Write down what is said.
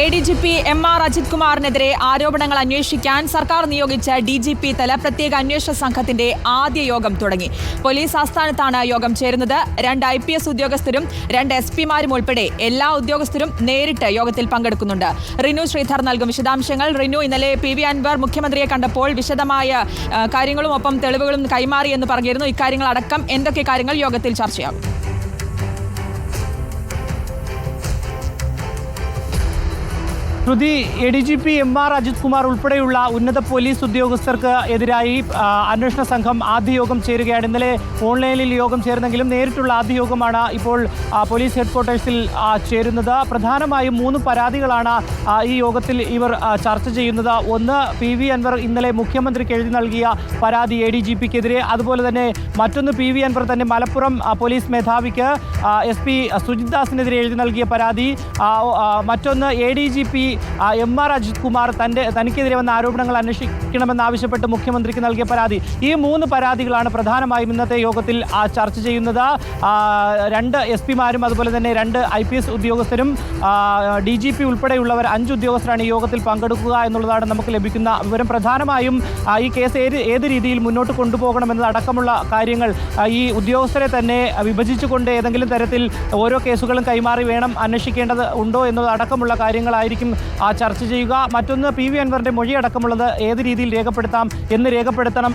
A D G P M R Ajith കുമാറിനെതിരെ ആരോപണങ്ങൾ അന്വേഷിക്കാൻ സർക്കാർ നിയോഗിച്ച ഡി ജി പി തല പ്രത്യേക അന്വേഷണ സംഘത്തിന്റെ ആദ്യ യോഗം തുടങ്ങി. പോലീസ് ആസ്ഥാനത്താണ് യോഗം ചേരുന്നത്. രണ്ട് ഐ പി എസ് ഉദ്യോഗസ്ഥരും രണ്ട് എസ് പിമാരും ഉൾപ്പെടെ എല്ലാ ഉദ്യോഗസ്ഥരും നേരിട്ട് യോഗത്തിൽ പങ്കെടുക്കുന്നുണ്ട്. റിനു ശ്രീധർ നൽകും വിശദാംശങ്ങൾ. റിനു ഇന്നലെ പി വി അൻവർ മുഖ്യമന്ത്രിയെ കണ്ടപ്പോൾ വിശദമായ കാര്യങ്ങളും ഒപ്പം തെളിവുകളും കൈമാറിയെന്ന് പറഞ്ഞിരുന്നു. ഇക്കാര്യങ്ങൾ അടക്കം എന്തൊക്കെ കാര്യങ്ങൾ യോഗത്തിൽ ചർച്ചയാകും? Shruthi A D G P M R Ajith Kumar ഉൾപ്പെടെയുള്ള ഉന്നത പോലീസ് ഉദ്യോഗസ്ഥർക്ക് എതിരായി അന്വേഷണ സംഘം ആദ്യ യോഗം ചേരുകയാണ്. ഇന്നലെ ഓൺലൈനിൽ യോഗം ചേർന്നെങ്കിലും നേരിട്ടുള്ള ആദ്യ യോഗമാണ് ഇപ്പോൾ പോലീസ് ഹെഡ്ക്വാർട്ടേഴ്സിൽ ചേരുന്നത്. പ്രധാനമായും മൂന്ന് പരാതികളാണ് ഈ യോഗത്തിൽ ഇവർ ചർച്ച ചെയ്യുന്നത്. ഒന്ന് പി വി അൻവർ ഇന്നലെ മുഖ്യമന്ത്രിക്ക് എഴുതി നൽകിയ പരാതി എ ഡി ജി പിക്കെതിരെ അതുപോലെ തന്നെ മറ്റൊന്ന് പി വി അൻവർ തന്നെ മലപ്പുറം പോലീസ് മേധാവിക്ക് എസ് പി സുജിത് ദാസിനെതിരെ എഴുതി നൽകിയ പരാതി. മറ്റൊന്ന് A D G P M R Ajith Kumar തന്റെ തനിക്കെതിരെ വന്ന ആരോപണങ്ങൾ അന്വേഷിക്കണമെന്നാവശ്യപ്പെട്ട് മുഖ്യമന്ത്രിക്ക് നൽകിയ പരാതി. ഈ മൂന്ന് പരാതികളാണ് പ്രധാനമായും ഇന്നത്തെ യോഗത്തിൽ ചർച്ച ചെയ്യുന്നത്. രണ്ട് എസ് പിമാരും അതുപോലെ തന്നെ രണ്ട് ഐ പി എസ് ഉദ്യോഗസ്ഥരും ഡി ജി പി ഉൾപ്പെടെയുള്ളവർ അഞ്ച് ഉദ്യോഗസ്ഥരാണ് ഈ യോഗത്തിൽ പങ്കെടുക്കുക എന്നുള്ളതാണ് നമുക്ക് ലഭിക്കുന്ന വിവരം. പ്രധാനമായും ഈ കേസ് ഏത് ഏത് രീതിയിൽ മുന്നോട്ട് കൊണ്ടുപോകണമെന്നതടക്കമുള്ള കാര്യങ്ങൾ ഈ ഉദ്യോഗസ്ഥരെ തന്നെ വിഭജിച്ചുകൊണ്ട് ഏതെങ്കിലും തരത്തിൽ ഓരോ കേസുകളും കൈമാറി വേണം അന്വേഷിക്കേണ്ടത് ഉണ്ടോ എന്നതടക്കമുള്ള കാര്യങ്ങളായിരിക്കും ചർച്ച ചെയ്യുക. മറ്റൊന്ന് പി വി അൻവറിന്റെ മൊഴിയടക്കമുള്ളത് ഏത് രീതിയിൽ രേഖപ്പെടുത്താം എന്ന് രേഖപ്പെടുത്തണം.